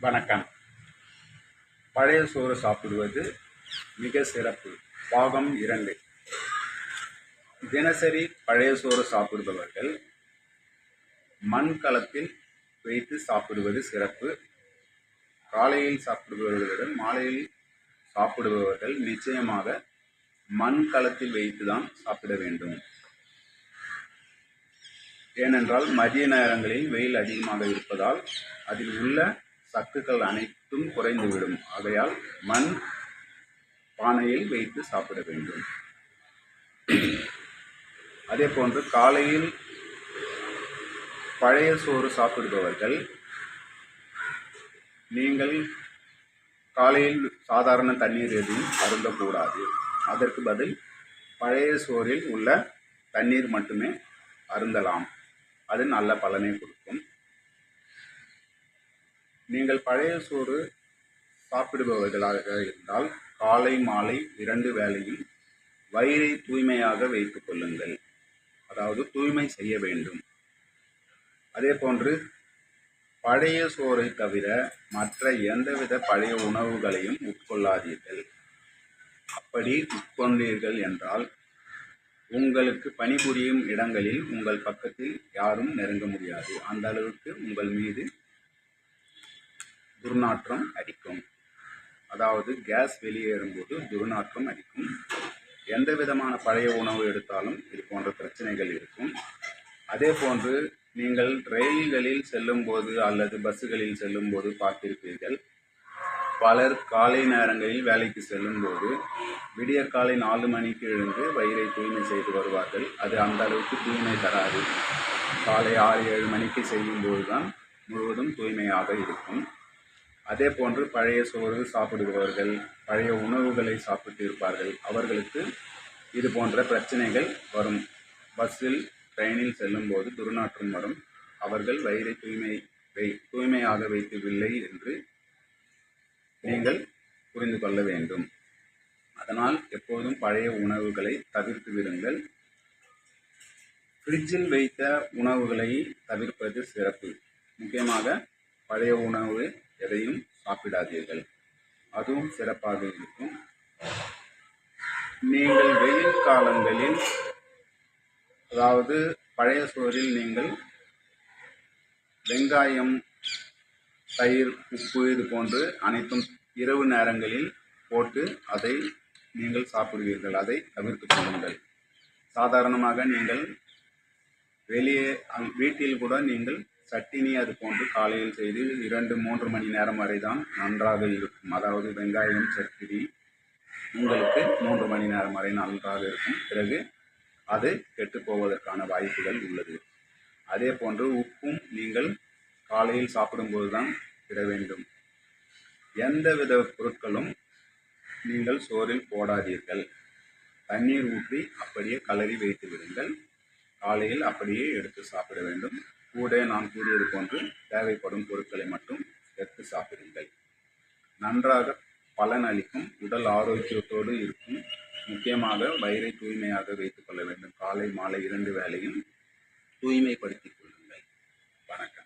வணக்கம். பழைய சோறு சாப்பிடுவது மிக சிறப்பு. பாகம் இரண்டு. தினசரி பழைய சோறு சாப்பிடுபவர்கள் மண் கலத்தில் வைத்து சாப்பிடுவது சிறப்பு. காலையில் சாப்பிடுபவர்களிடம் மாலையில் சாப்பிடுபவர்கள் நிச்சயமாக மண் கலத்தில் வைத்து தான் சாப்பிட வேண்டும். ஏனென்றால் மதிய நேரங்களில் வெயில் அதிகமாக இருப்பதால் அதில் உள்ள சத்துக்கள் அனைத்தும் குறைந்துவிடும். ஆகையால் மண் பானையில் வைத்து சாப்பிட வேண்டும். அதே போன்று காலையில் பழைய சோறு சாப்பிடுபவர்கள் நீங்கள் காலையில் சாதாரண தண்ணீர் எதுவும் அருந்தக்கூடாது. அதற்கு பதில் பழைய சோறில் உள்ள தண்ணீர் மட்டுமே அருந்தலாம். அது நல்ல பலனை கொடுக்கும். நீங்கள் பழைய சோறு சாப்பிடுபவர்களாக இருந்தால் காலை மாலை இரண்டு வேளையும் வயிறை தூய்மையாக வைத்துக் கொள்ளுங்கள். அதாவது தூய்மை செய்ய வேண்டும். அதே போன்று பழைய சோறை தவிர மற்ற எந்தவித பழைய உணவுகளையும் உட்கொள்ளாதீர்கள். அப்படி உட்கொண்டீர்கள் என்றால் உங்களுக்கு பணிபுரியும் இடங்களில் உங்கள் பக்கத்தில் யாரும் நெருங்க முடியாது. அந்த அளவுக்கு உங்கள் மீது துர்நாற்றம் அடிக்கும். அதாவது கேஸ் வெளியேறும்போது துர்நாற்றம் அடிக்கும். எந்த விதமான பழைய உணவு எடுத்தாலும் இது போன்ற பிரச்சனைகள் இருக்கும். அதே போன்று நீங்கள் ரயில்களில் செல்லும்போது அல்லது பஸ்ஸுகளில் செல்லும்போது பார்த்திருப்பீர்கள். பலர் காலை நேரங்களில் வேலைக்கு செல்லும்போது விடிய காலை நாலு மணிக்கு எழுந்து வயிறை தூய்மை செய்து வருவார்கள். அது அந்த அளவுக்கு தூய்மை தராது. காலை ஆறு ஏழு மணிக்கு செய்யும்போது தான் முழுவதும் தூய்மையாக இருக்கும். அதே போன்று பழைய சோறு சாப்பிடுபவர்கள் பழைய உணவுகளை சாப்பிட்டு இருப்பார்கள். அவர்களுக்கு இது போன்ற பிரச்சனைகள் வரும். பஸ்ஸில் ட்ரெயினில் செல்லும்போது துர்நாற்றம் வரும். அவர்கள் வயிறை தூய்மை வை தூய்மையாக வைக்கவில்லை என்று நீங்கள் புரிந்து கொள்ள வேண்டும். அதனால் எப்போதும் பழைய உணவுகளை தவிர்த்து விடுங்கள். ஃப்ரிட்ஜில் வைத்த உணவுகளை தவிர்ப்பது சிறப்பு. முக்கியமாக பழைய உணவு எதையும் சாப்பிடாதீர்கள். அதுவும் சிறப்பாக இருக்கும். நீங்கள் வெயில் காலங்களில் அதாவது பழைய சோறில் நீங்கள் வெங்காயம் தயிர் உப்பு இது போன்று அனைத்தும் இரவு நேரங்களில் போட்டு அதை நீங்கள் சாப்பிடுவீர்கள். அதை தவிர்த்து கொள்ளுங்கள். சாதாரணமாக நீங்கள் வெளியே அங் வீட்டில் கூட நீங்கள் சட்டினி அது போன்று காலையில் செய்து இரண்டு மூன்று மணி நேரம் வரை தான் நன்றாக இருக்கும். அதாவது வெங்காயம் சட்டினி உங்களுக்கு மூன்று மணி நேரம் வரை நன்றாக இருக்கும். பிறகு அது கெட்டு போவதற்கான வாய்ப்புகள் உள்ளது. அதே போன்று உப்பும் நீங்கள் காலையில் சாப்பிடும்போது தான் இட வேண்டும். எந்தவித பொருட்களும் நீங்கள் சோறில் போடாதீர்கள். தண்ணீர் ஊற்றி அப்படியே கலரி வைத்து விடுங்கள் காலையில் அப்படியே எடுத்து சாப்பிட வேண்டும். கூட நான் கூறியது போன்று தேவைப்படும் பொருட்களை மட்டும் எடுத்து சாப்பிடுங்கள். நன்றாக பலன் அளிக்கும் உடல் ஆரோக்கியத்தோடு இருக்கும் முக்கியமாக வயிறை தூய்மையாக வைத்துக் கொள்ள வேண்டும். காலை மாலை இரண்டு வேளையும் தூய்மைப்படுத்திக் கொள்ளுங்கள். வணக்கம்.